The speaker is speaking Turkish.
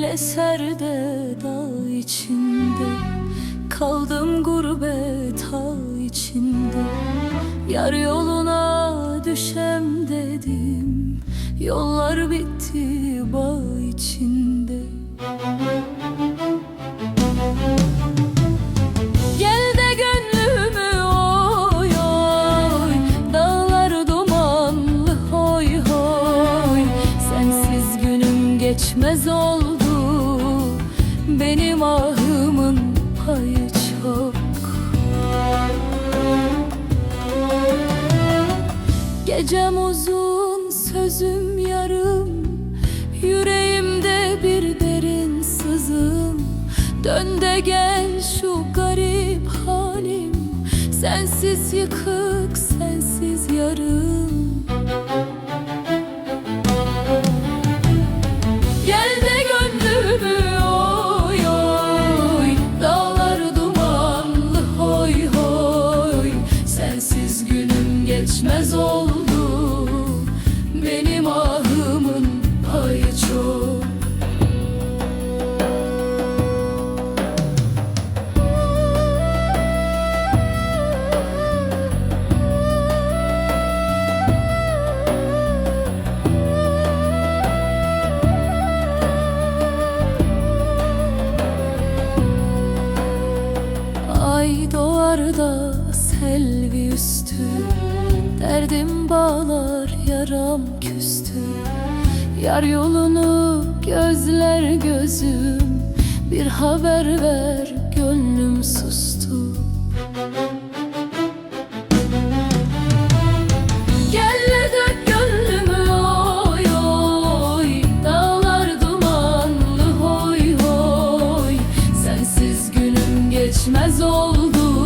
Yel eser de dağ içinde. Kaldım gurbet ha içinde. Yar yoluna düşem dedim. Yollar bitti bağ içinde. Gel de Benim ahımın payı çok. Gecem uzun sözüm yarım. Yüreğimde bir derin sızım Dön de gel şu garip halim. Sensiz yıkık sensiz yarım Dalgalarda selvi üstü Derdim bağlar yaram küstü. Yar yolunu gözler gözüm Bir haber ver gönlüm sustu. Geçmez oldu.